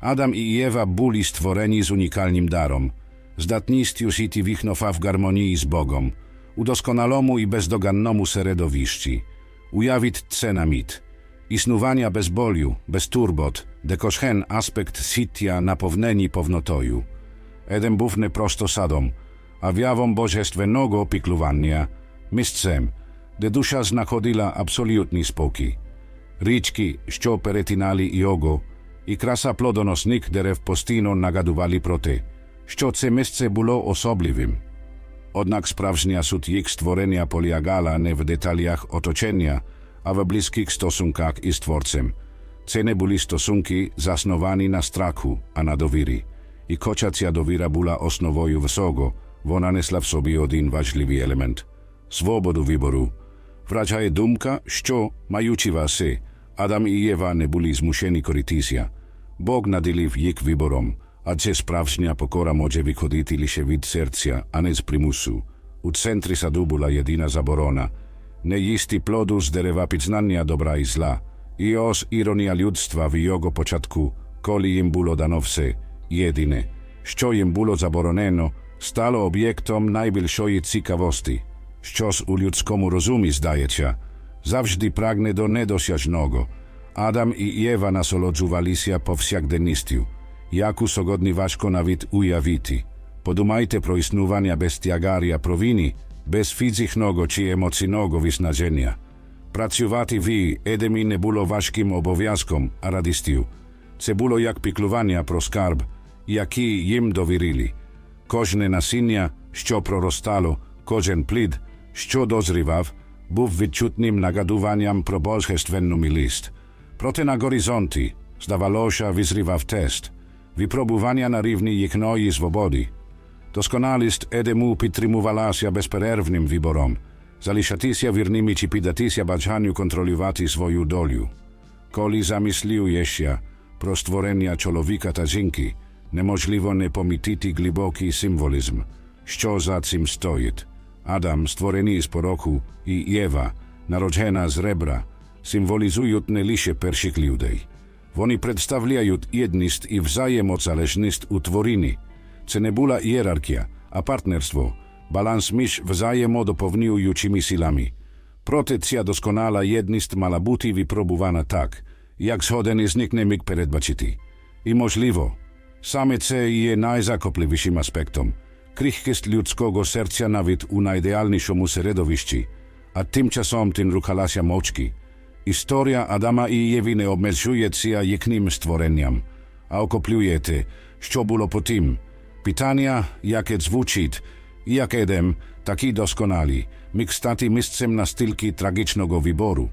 Adam i Єва були stworzeni z unikalnym darom. Zdatnistю сіті віхнофа в гармонії з Богом, удосконалому і бездоганному середовищі, уявить ценаміт, існування без болю, без турбот, декошхен аспект сіття наповнені повнотою. Едем був не просто садом, а в'явом божественного піклування, місцем, де душа знаходила абсолютний спокій. Річки, що перетинали його, і краса плодоносних дерев постійно нагадували про те, що це місце було особливим. Однак справжня суть їх створення полягала не в деталях оточення, а в близьких стосунках із Творцем. Це не були стосунки, засновані на страху, а на довірі. І хоча ця довіра була основою всього, вона несла в собі один важливий елемент – свободу вибору. Вражає думка, що, маючи васи, Адам і Єва не були змушені коритися. Бог наділив їх вибором, а це справжня покора може виходити лише від серця, а не з примусу. У центрі саду була єдина заборона – не їсти плоду з дерева пізнання добра і зла. І ось іронія людства в його початку, коли їм було дано все, єдине, що їм було заборонено, стало об'єктом найбільшої цікавості. Щось у людському розумі, здається, завжди прагне до недосяжного. Адам і Єва насолоджувалися повсякденністю, яку сьогодні важко навіть уявити. Подумайте про існування без тягаря провини, без фізичного чи емоційного виснаження. Працювати ви, Едемі, не було важким обов'язком, а радістю. Це було як піклування про скарб, який їм довірили. Кожне насіння, що проростало, кожен плід, що дозрівав, був відчутним нагадуванням про божественну милість. Проте на горизонті, здавалося, визрівав тест, випробування на рівні їхньої свободи. Досконалість Едему підтримувалася безперервним вибором, залишатися вірними чи піддатися бажанню контролювати свою долю. Коли замислюєшся про створення чоловіка та жінки, неможливо не помітити глибокий символізм, що за цим стоїть. Адам, створений з пороку, і Єва, народжена з ребра, символізують не лише перших людей. Вони представляють єдність і взаємозалежність у творінні. Це не була ієрархія, а партнерство, баланс між взаємодоповнюючими силами. Проте ця досконала єдність мала бути випробувана так, як згоден із них не міг передбачити. І можливо, саме це є найзакопливішим аспектом крихкість людського серця навіть у найідеальнішому середовищі, а тимчасом тим рухалася мовчки. Історія Адама і Єви не обмежується їхнім створенням, а охоплює те, що було потім. Питання, яке звучить, як Едем, такі досконалі, міг стати місцем настільки трагічного вибору.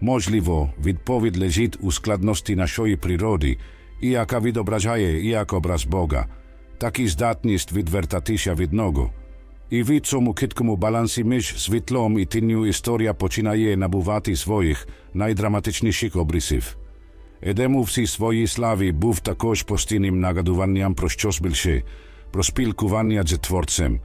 Можливо, відповідь лежить у складності нашої природи, і яка відображає як образ Бога, так і здатність відвертатися від нього. І в цьому киткому балансі між світлом і тінню історія починає набувати своїх найдраматичніших обрисів. Едем у всій своїй славі був також постійним нагадуванням про щось більше, про спілкування з Творцем.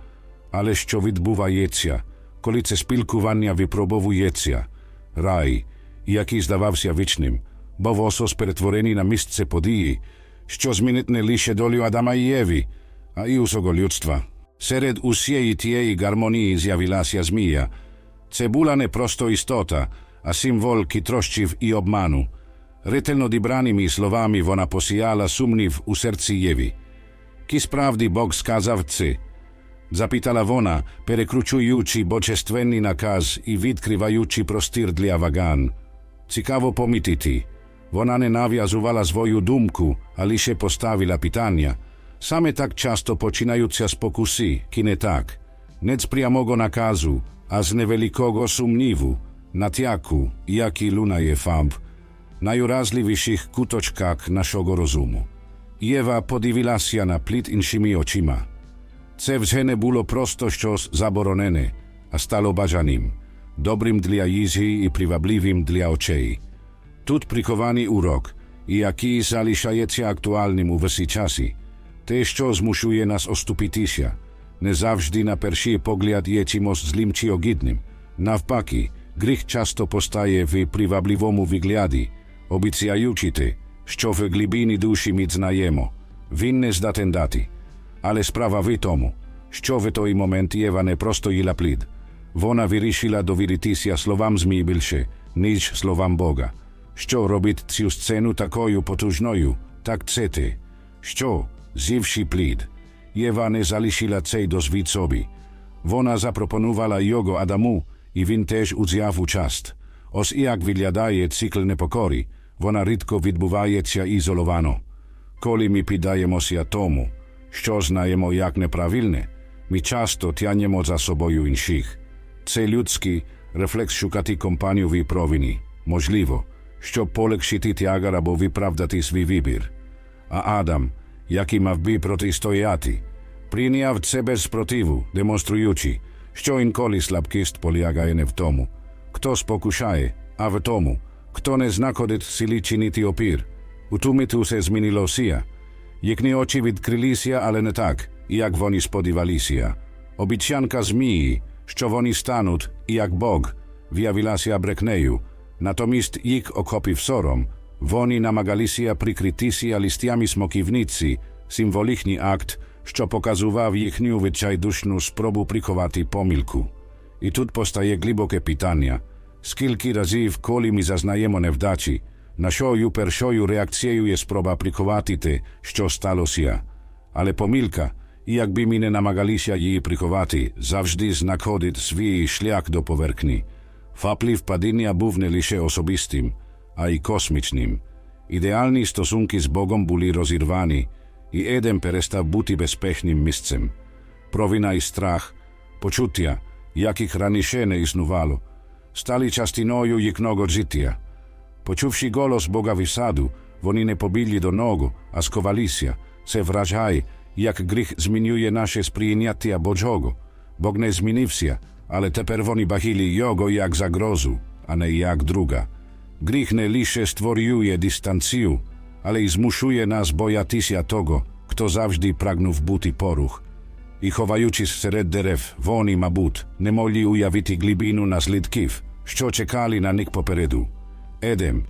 Але що відбувається, коли це спілкування випробовується? Рай, який здавався вічним, був осос перетворений на місце події, що змінить не лише долю Адама і Єві, а і усього людства. Серед усієї тієї гармонії з'явилася змія. Це була не просто істота, а символ хитрощів і обману. Ретельно дібраними словами вона посіяла сумнів у серці Єві. Ки справді Бог сказав це? Запитала вона, перекручуючи божественний наказ і відкриваючи простір для ваган. Цікаво помітити. Вона не нав'язувала свою думку, а лише поставила питання. Same tak často počínajúcia z pokusy, kine tak, nec priamo go nakazu, a z nevelikogo sumnivu, na tjaku, jaki luna je fab, najurazljivejših kutočkak našogo rozumu. Jeva podivila si na plit in šimi očima. Ce vzene bulo prostoščo zaboronene, a stalo bažanim, dobrim dlja jizi i privabljivim dlja očeji. Tud prikovani urok, i aki sališajeci aktualnim u vsi časi – Те, що змушує нас оступитися, не завжди на перший погляд є чимось злим чи огидним. Навпаки, гріх часто постає в привабливому вигляді, обіцяючи те, що в глибині душі ми знаємо. Він не здатен дати. Але справа в тому, що в той момент Єва не просто їла плід. Вона вирішила довіритися словам змій більше, ніж словам Бога. Що робить цю сцену такою потужною? Так це те, що, з'ївши плід, Єва не залишила цей досвід собі. Вона запропонувала його Адаму, і він теж узяв участь. Ось як виглядає цикл непокори, вона рідко відбувається ізоловано. Коли ми піддаємося тому, що знаємо як неправильне, ми часто тягнемо за собою інших. Це людський рефлекс шукати компанію в провині, можливо, щоб полегшити тягар або виправдати свій вибір. А Адам, який мав би протистояти, прийняв це без спротиву, демонструючи, що інколи слабкість полягає не в тому, хто спокушає, а в тому, хто не знаходить сили чинити опір. У ту миту се змінилося. Їхні очі відкрилися, але не так, як вони сподівалися. Обіцянка змії, що вони стануть, як Бог, виявилася брехнею. Натомість їх охопив сором. Вони намагалися прикритися листями смоківниці, символічний акт, що показував їхню відчайдушну спробу приховати помилку. І тут постає глибоке питання. Скільки разів, коли ми зазнаємо невдачі, нашою першою реакцією є спроба приховати те, що сталося. Але помилка, якби ми не намагалися її приховати, завжди знаходить свій шлях до поверхні. Вплив падіння був не лише особистим, а й космічним. Ідеальні стосунки з Богом були розірвані, і Едем перестав бути безпечним місцем. Провина і страх, почуття, яких раніше не існувало, стали частиною їхнього життя. Почувши голос Бога в саду, вони не побігли до ногу, а сховалися. Це вражає, як гріх змінює наше сприйняття Божого. Бог не змінився, але тепер вони бачили його як загрозу, а не як друга. Гріх не лише створює дистанцію, але й змушує нас боятися того, хто завжди прагнув бути поруch. І ховаючись серед дерев, вони, мабуть, не могли уявити глибину наслідків, що чекали на них попереду. Едем,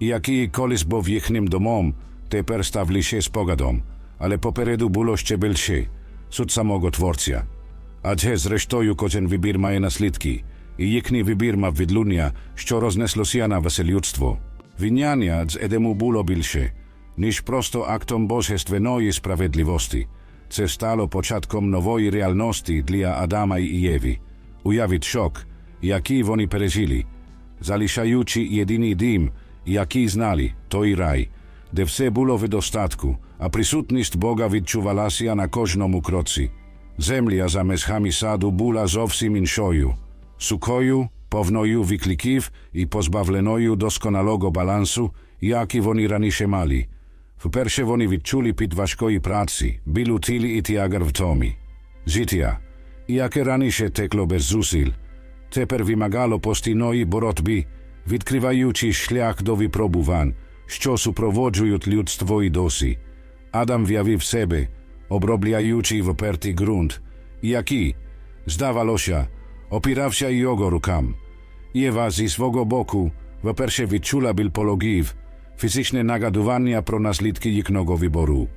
який колись був їхнім домом, тепер став лише спогадом, але попереду було ще більше, суд самого Творця. Адже зрештою кожен вибір має наслідки, і їхній вибір мав відлуння, що рознеслося на весе людство. Виняння з Едему було більше, ніж просто актом божественної справедливості. Це стало початком нової реальності для Адама і Єві. Уявіть шок, який вони пережили, залишаючи єдиний дім, який знали, той рай, де все було в достатку, а присутність Бога відчувалася на кожному кроці. Земля за межами саду була зовсім іншою, сухою, повною викликів і позбавленою досконалого балансу, який вони раніше мали. Вперше вони відчули під важкої праці, білу тілі і тягар в томі. Життя, яке раніше текло без зусиль, тепер вимагало постійної боротьби, відкриваючи шлях до випробувань, що супроводжують людство і досі. Адам в'явив себе, обробляючи впертий ґрунт, який, здавалося, опирався його рукам. Єва зі свого боку вперше відчула більпологів, фізичне нагадування про наслідки їхнього вибору.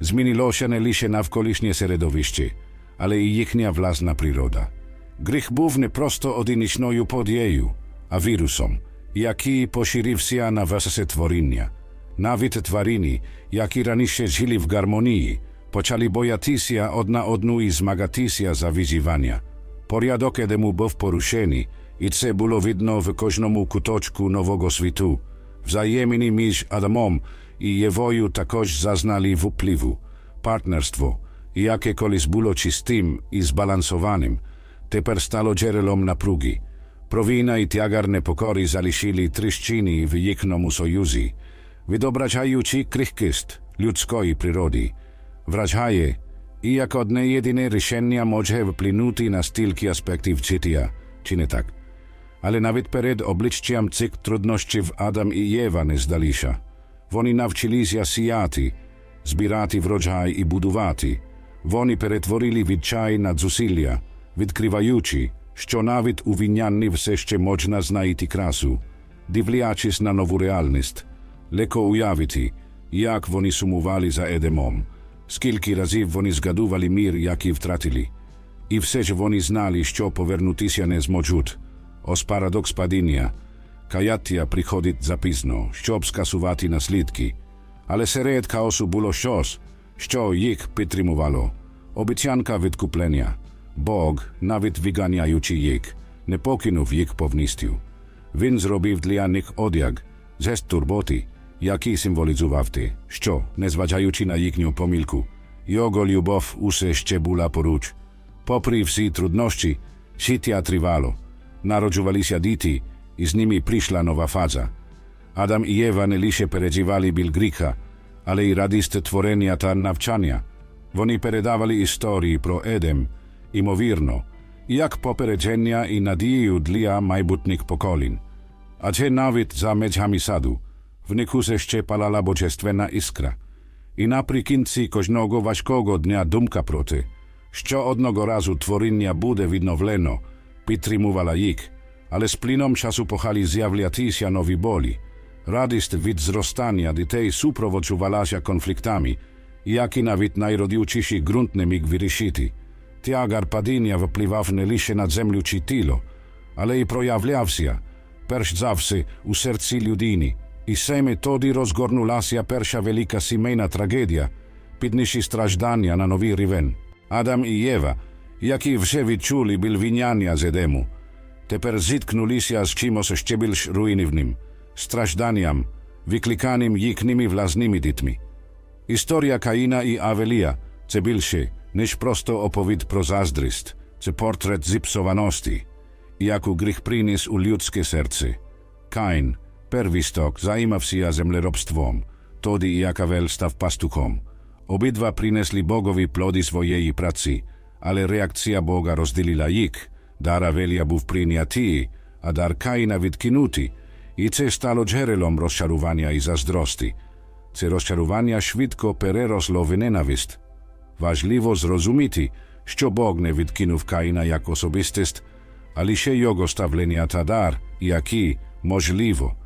Змінилося не лише навколишнє середовище, але і їхня власна природа. Гріх був не просто одиничною подією, а вірусом, який поширився на все творіння. Навіть тварини, які раніше жили в гармонії, почали боятися одна одну і змагатися за виживання. Порядок Едему був порушений, і це було видно в кожному куточку нового світу. Wzajemni między Adamom i Jewою також зазнали впливу. Партнерство, яке колись було чистим і збалансованим, тепер стало джерелом напруги. Провина і тягар непокори залишили тріщини в їхньому союзі, відображаючи крихкість людської природи. Вражає, як одне єдине рішення може вплинути на стільки аспектів життя, чи не так? Але навіть перед обличчям цих труднощів Адам і Єва не здалися. Вони навчилися сіяти, збирати врожай і будувати. Вони перетворили відчай на зусилля, відкриваючи, що навіть у винянні все ще можна знайти красу, дивлячись на нову реальність. Легко уявити, як вони сумували за Едемом, скільки разів вони згадували мір, який втратили. І все ж вони знали, що повернутися не зможуть. Ось парадокс падіння. Каяття приходить запізно, щоб скасувати наслідки. Але серед хаосу було щось, що їх підтримувало. Обіцянка відкуплення. Бог, навіть виганяючи їх, не покинув їх повністю. Він зробив для них одяг, жест турботи, який символізував те, що, незважаючи на їхню помилку, його любов усе ще була поруч. Попри всі труднощі, життя тривало. Народжувалися діти, і з ними прийшла нова фаза. Адам і Єва не лише переживали біль гріха, але й радість творення та навчання. Вони передавали історії про Едем, імовірно, як попередження і надію для майбутніх поколінь. Адже навіть за межами саду в них усе ще палала божественна іскра. І наприкінці кожного важкого дня думка про те, що одного разу творіння буде відновлено, підтримувала їх, але з плином часу почали з'являтися нові болі. Радість від зростання дітей супроводжувалася конфліктами, які навіть найродючіші ґрунт не міг вирішити. Тягар падіння впливав не лише на землю чи тіло, але й проявлявся, перш за все, у серці людини. І саме тоді розгорнулася перша велика сімейна трагедія, підніші страждання на новий рівень. Адам і Єва, які вже відчули біль віняння з Едему, тепер зіткнулися з чимось ще більш руйнівним – стражданням, викликаним їхніми власними дітьми. Історія Каїна і Авелія – це більше, ніж просто оповідь про заздрість, це портрет зіпсованості, яку гріх приніс у людське серце. Каїн, первісток, займався землеробством, тоді як Авел став пастухом. Обидва принесли Богові плоди своєї праці, але реакція Бога розділила їх. Дар Авелія був прийнятий, а дар Каїна відкинутий, і це стало джерелом розчарування і заздрості. Це розчарування швидко переросло в ненависть. Важливо зрозуміти, що Бог не відкинув Каїна як особистість, а лише його ставлення та дар, який, можливо,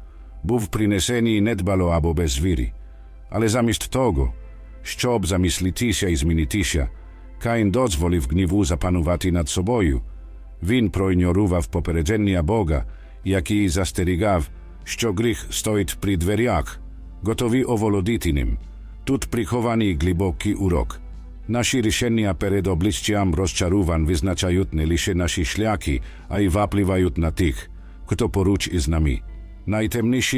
був принесений недбало або без віри. Але замість того, щоб замислитися і змінитися, Каїн дозволив гніву запанувати над собою. Він проігнорував попередження Бога, який застерігав, що гріх стоїть при дверях, готові оволодіти ним. Тут прихований глибокий урок. Наші рішення перед обличчям розчарувань визначають не лише наші шляхи, а й впливають на тих, хто поруч із нами.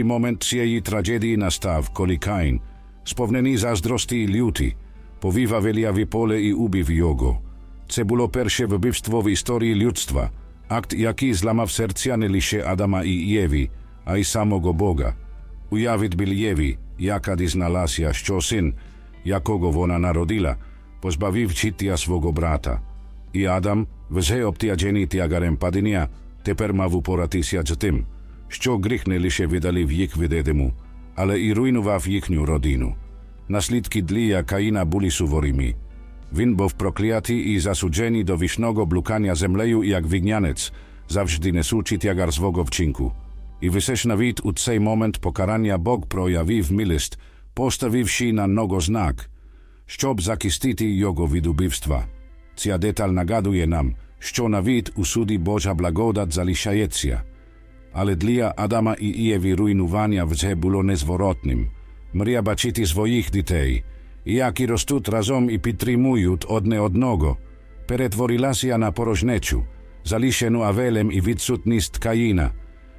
Момент цієї трагедії настав, коли Каїн, сповнений заздрості і люті, повів Авелія в поле і убив його. Це було перше вбивство в історії людства, акт, який зламав серця не лише Адама і Єві, а й самого Бога. Уявіть біль Єві, яка дізналася, що син, якого вона народила, позбавив життя свого брата. І Адам, вже обтяджений тягарем падіння, тепер мав упоратися з тим, що гріх не лише видалив їх від Едему, але і руйнував їхню родину. Наслідки для Каїна були суворими. Він був проклятий і засуджений do wiecznego blukania землею як вігнянець, завжди несучи тягар свого вчинку. І висеш навіть у цей момент покарання Бог проявив милість, поставивши на нього знак, щоб захистити його від убивства. Ця деталь нагадує нам, що навіть у суді Божа благодать залишається. Але для Адама і Єві руйнування вже було незворотним. Мрія бачити своїх дітей, які ростуть разом і підтримують одне одного, перетворилася на порожнечу, залишену Авелем і відсутність Каїна.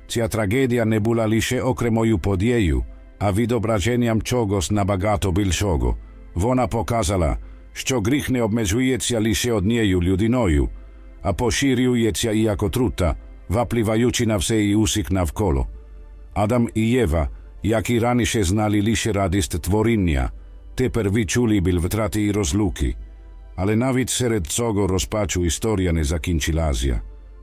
Ця трагедія не була лише окремою подією, а відображенням чогось набагато більшого. Вона показала, що гріх не обмежується лише однією людиною, а поширюється і як отрута, впливаючи на все і усіх навколо. Адам і Єва, які раніше знали лише радість творіння, тепер відчули біль втрати і розлуки. Але навіть серед цього розпачу історія не закінчилася.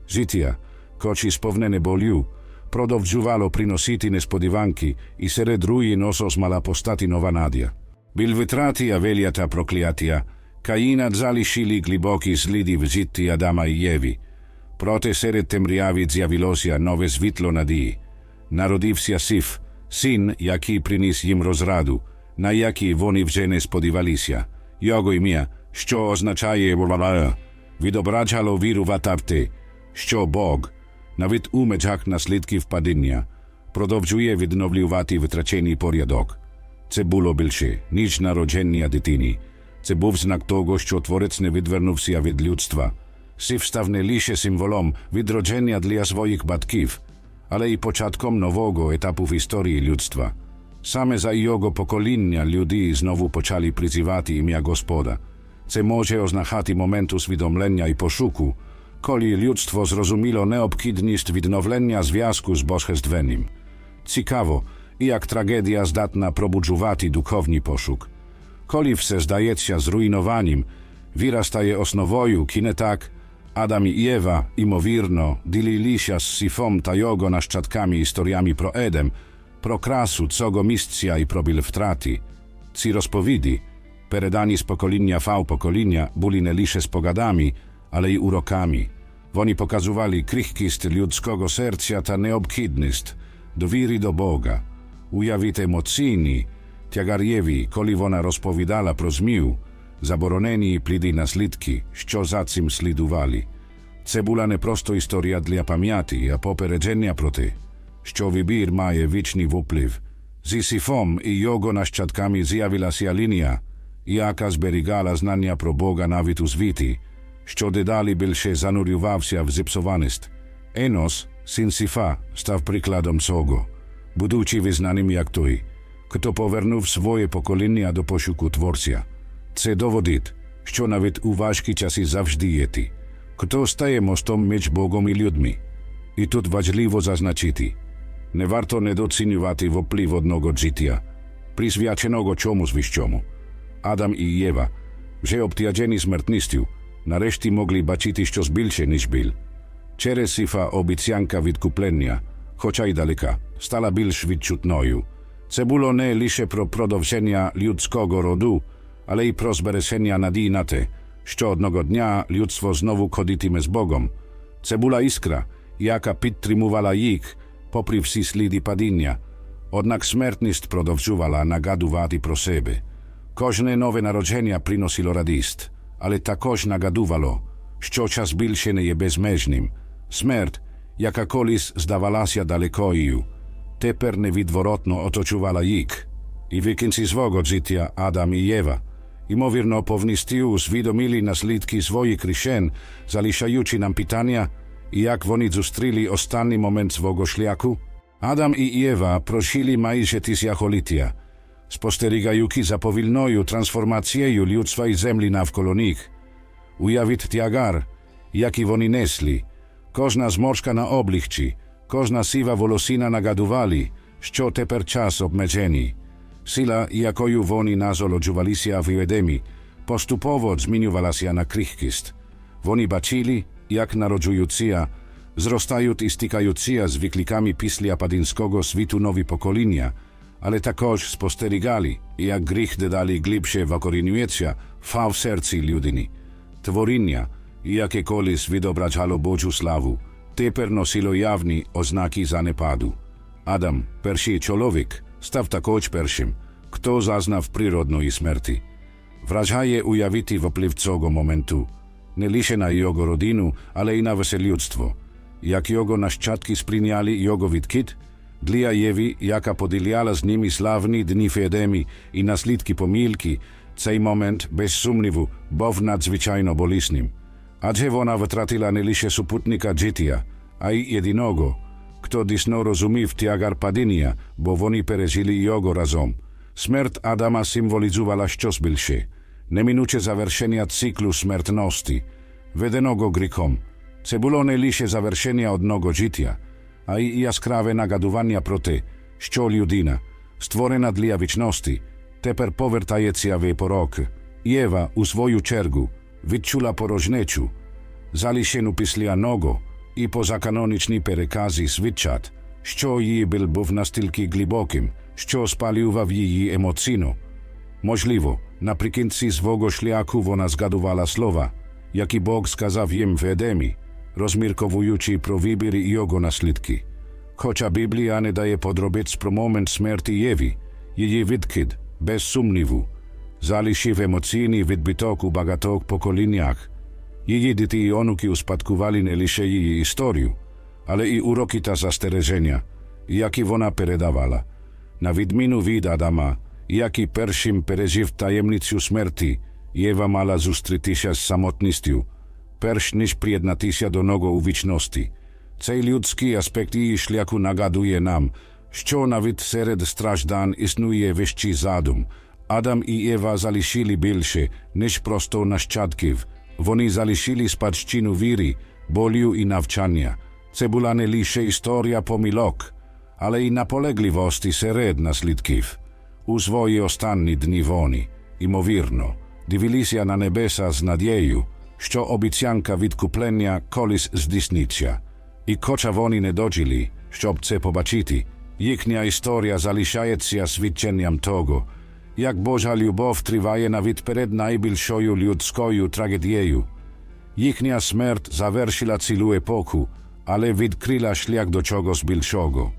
Життя, хоч і сповнене болю, продовжувало приносити несподіванки і серед руїн осос мала постати нова надія. Біль витрати Авелія та прокляття, Каїна залишили глибокі сліди в житті Адама і Єві. Темряви з'явилося нове світло надії. Народився Сиф, Син, який приніс їм розраду, на який вони вже не сподівалися. Його ім'я, що означає «Бла-бла-бла», відображало віру в те, що Бог, навіть у межах наслідків падіння, продовжує відновлювати витрачений порядок. Це було більше, ніж народження дитини. Це був знак того, що творець не відвернувся від людства. Сів став не лише символом відродження для своїх батьків, але й початком нового етапу в історії людства. Саме за його покоління люди знову почали призивати ім'я Господа. Це може означати момент усвідомлення і пошуку, коли людство зрозуміло необхідність відновлення зв'язку з Божественним. Цікаво, як трагедія здатна пробуджувати духовний пошук. Коли все здається зrujnowaniem, wira staje osnowою, kine tak, Adam i Ewa, imowirno, dilili się z Sifom Tajogo naszczatkami historiami pro Edem, pro krasu, cogo mistia i probil wtrati. Ci rozpovidi, peredani z pokolinja V pokolinja, buli ne lisze z pogadami, ale i urokami. Woni pokazywali krichkist ludzkiego serca ta neobkidnyst, dowiri do Boga. Ujawite mocini, tiagarjewi, koli wona rozpowiadala pro zmił, заборонені пліди наслідки, що за цим слідували. Це була не просто історія для пам'яті, а попередження про те, що вибір має вічний вплив. Зі Сіфом і його нащадками з'явилася лінія, яка зберігала знання про Бога навіть у звіті, що дедалі більше занурювався в зіпсованість. Енос, син Сіфа, став прикладом цього, будучи визнаним як той, хто повернув своє покоління до пошуку творця. Це доводить, що навіть у важкі часи завжди є ті, хто стає мостом між Богом і людьми. І тут важливо зазначити, не варто недоцінювати вплив одного життя, присвяченого чомусь вищому. Адам і Єва, вже обтяжені смертністю, нарешті могли бачити щось більше, ніж біль. Через Сіфа обіцянка відкуплення, хоча й далека, стала більш відчутною. Це було не лише про продовження людського роду, але й про збереження надії на те, що одного дня людство знову ходитиме з Богом. Це була іскра, яка підтримувала їх, попри всі сліди падіння. Однак смертність продовжувала нагадувати про себе. Кожне нове народження приносило радість, але також нагадувало, що час більше не є безмежним. Смерть, яка колись здавалася далекою, тепер невідворотно оточувала їх. І в кінці свого життя Адам і Єва, ймовірно, повністю усвідомили наслідки своїх рішень, залишаючи нам питання, як вони зустріли останній момент свого шляху. Адам і Єва прожили майже тисячоліття, спостерігаючи за повільною трансформацією людства і землі навколо них. Уявіть тягар, який вони несли, кожна зморшка на обличчі, Кожна сива волосина нагадували, що тепер час обмежений. Sila, jakoju woni nazolo dżuwalisia wiedemi, postupowo zmieniwala się na krichkist. Woni bacili, jak narodzujucia, zrostajut i stikajucia z wyklikami pislia padinskiego switu nowi pokolenia, ale takoż sposterygali, jak grych dali glibsze wakoriniujecia, fa w serci ludini. Tworinja, jakiekolis wydobraczalo Bożu slawu, teper nosilo jawni oznaki zanepadu. Adam, perszy człowiek, staw takoć perszym, kto zaznaw prirodnoj smrti. Vražaje ujaviti vpliv cogo momentu, ne liše na jogo rodinu, ale i na veseljudstvo. Jak jogo naščatki sprinjali jogovit kit, dlija jevi, jaka podiljala z njimi slavni dni fedemi i naslitki pomilki, cej moment, bez sumnivu, bov nadzvičajno bolisnim. Adžev ona vtratila ne liše suputnika džitija, a i jedinogo, kto disno razumiv tjagar padinija, bo oni perezili jogo razom. Смерть Адама символізувала щось більше, неминуче завершення циклу смертності, веденого гріхом. Це було не лише завершення одного життя, а й яскраве нагадування про те, що людина, створена для вічності, тепер повертається в порок. Єва, у свою чергу, відчула порожнечу, залишену після нього, і позаканонічні перекази свідчать, що її біль був настільки глибоким, що спалював її емоційно. Можливо, наприкінці свого шляху вона згадувала слова, які Бог сказав їм в Едемі, розмірковуючи про вибір і його наслідки. Хоча Біблія не дає подробиць про момент смерті Єві, її відкид, без сумніву, залишив емоційний відбиток у багатьох поколіннях. Її діти і онуки успадкували не лише її історію, але і уроки та застереження, які вона передавала. На відміну від Адама, який першим пережив таємницю смерті, Єва мала зустрітися з самотністю, перш ніж приєднатися до нього у вічності. Цей людський аспект її шляху нагадує нам, що навіть серед страждань існує вищий задум. Адам і Єва залишили більше, ніж просто нащадків. Вони залишили спадщину віри, болю і навчання. Це була не лише історія помилок, але й наполегливості серед наслідків. У свої останні дні вони, імовірно, дивилися на небеса з надією, що обіцянка відкуплення колись здійсниться. І хоча вони не дожили, щоб це побачити, їхня історія залишається свідченням того, як Божа любов триває навіть перед найбільшою людською трагедією. Їхня смерть завершила цілу епоху, але відкрила шлях до чогось більшого.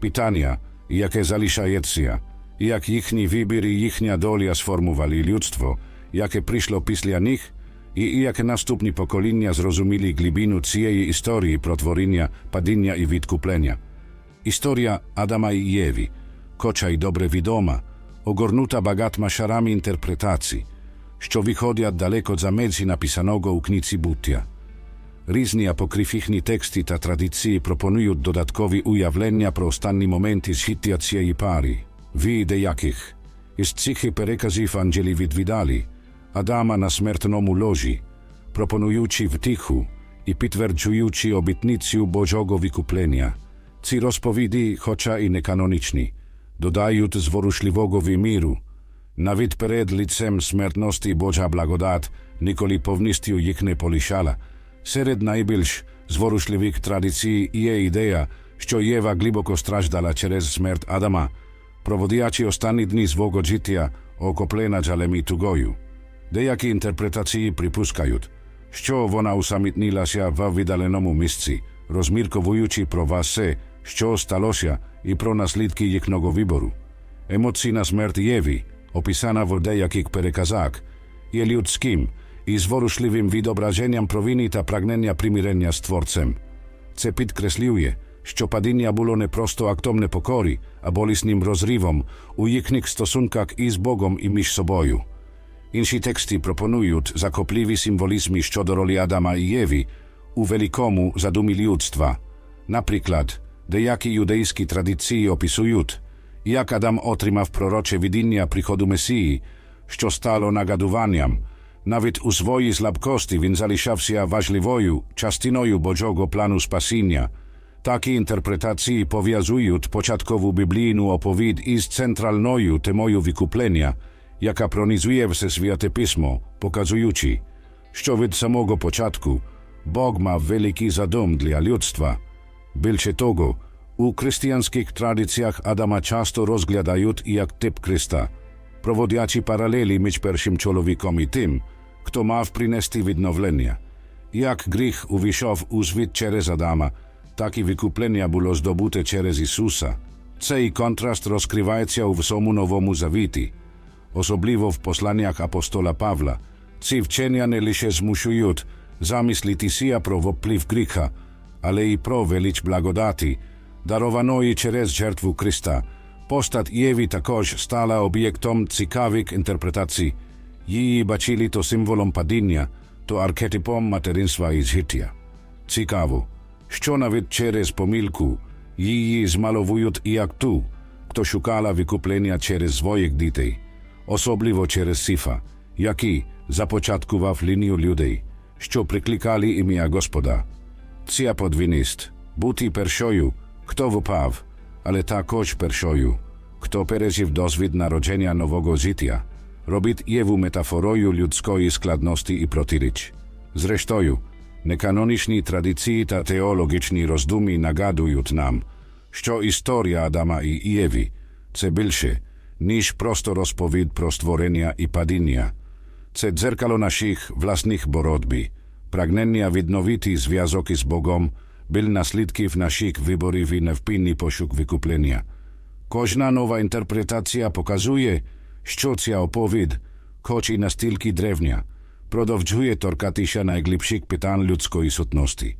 Питання, яке залишається, як їхні вибір і їхня доля сформували людство, яке прийшло після них, і яке наступні покоління зрозуміли глибину цієї історії про творіння, падіння і відкуплення. Історія Адама і Єві, хоча й добре відома, огорnuta багатьма шарами інтерпретацій, що виходять далеко за межі написаного у книці буття. Rizni apokryficzni teksty ta tradycji proponują dodatkowe ujawnienia pro ostatni momenty z hitiacie i pari. Widy jakich? Iz cichy perekaziv angeli widwidali, Adama na smrtnomu loži, proponujący w tichu i potwierdzający obietnicę Bożego wykuplenia. Ci rozpowiedzi, chociaż i nekaniczni, dodają zworuszliwego wymiru, nawet przed licem smrtności Boża blagodat, nikoli pownistił ich nie poliszala, Серед найбільш зворушливих традицій є ідея, що Єва глибоко страждала через смерть Адама, проводячи останні дні свого життя окоплена жалем і тугою. Деякі інтерпретації припускають, що вона усамітнилася в віддаленому місці, розмірковуючи про все, що сталося, і про наслідки їхнього вибору. Емоційна смерть Єві, описана в деяких переказах, є людським і зворушливим відображенням провини та прагнення примирення з Творцем. Це підкреслює, що падіння було не просто актом непокори, а болісним розривом у їхніх стосунках із Богом і між собою. Інші тексти пропонують захопливі символізми щодо ролі Адама і Єві у великому задумі людства. Наприклад, деякі юдейські традиції описують, як Адам отримав пророче видіння приходу Месії, що стало нагадуванням. Навіть у своїй слабкості він залишався важливою частиною Божого плану спасіння. Такі інтерпретації пов'язують початкову біблійну оповідь із центральною темою викуплення, яка пронизує все святе письмо, показуючи, що від самого початку Бог мав великий задум для людства. Більше того, у християнських традиціях Адама часто розглядають як тип Христа, проводячи паралелі між першим чоловіком і тим, Kto ma w prinesti widnowlenia. Jak grzech uwiszał w uzwit przez Adama, tak i wykuplenia było zdobute przez Jezusa. Cej kontrast rozkrywaje się w somu nowomu zawiti, osobliwo w poslaniach apostola Pawla. Ci wczenia nie lisze zmuszują zamysliti sija prowopliv griha, ale i pro velič blagodati, darovanoj čerez žrtvu Krista, postat jevi takož stala objektom cikavik interpretacij – Її бачили то символом падіння, то архетипом материнства і життя. Цікаво, що навіть через помилку її змаловують як ту, хто шукала викуплення через своїх дітей, особливо через Сифа, який започаткував лінію людей, що прикликали ім'я Господа. Ця подвійність – бути першою, хто впав, але також першою, хто пережив досвід народження нового життя – робить Єву метафорою людської складності і протиріч. Зрештою, неканонічні традиції та теологічні роздуми нагадують нам, що історія Адама і Єві – це більше, ніж просто розповідь про створення і падіння. Це дзеркало наших власних боротьби, прагнення відновити зв'язок із Богом, Byl наслідків наших виборів і невпинний пошук викуплення. Кожна нова інтерпретація показує, що ця оповідь, хоч і настільки древня, продовжує торкатися найглибших питань людської сутності.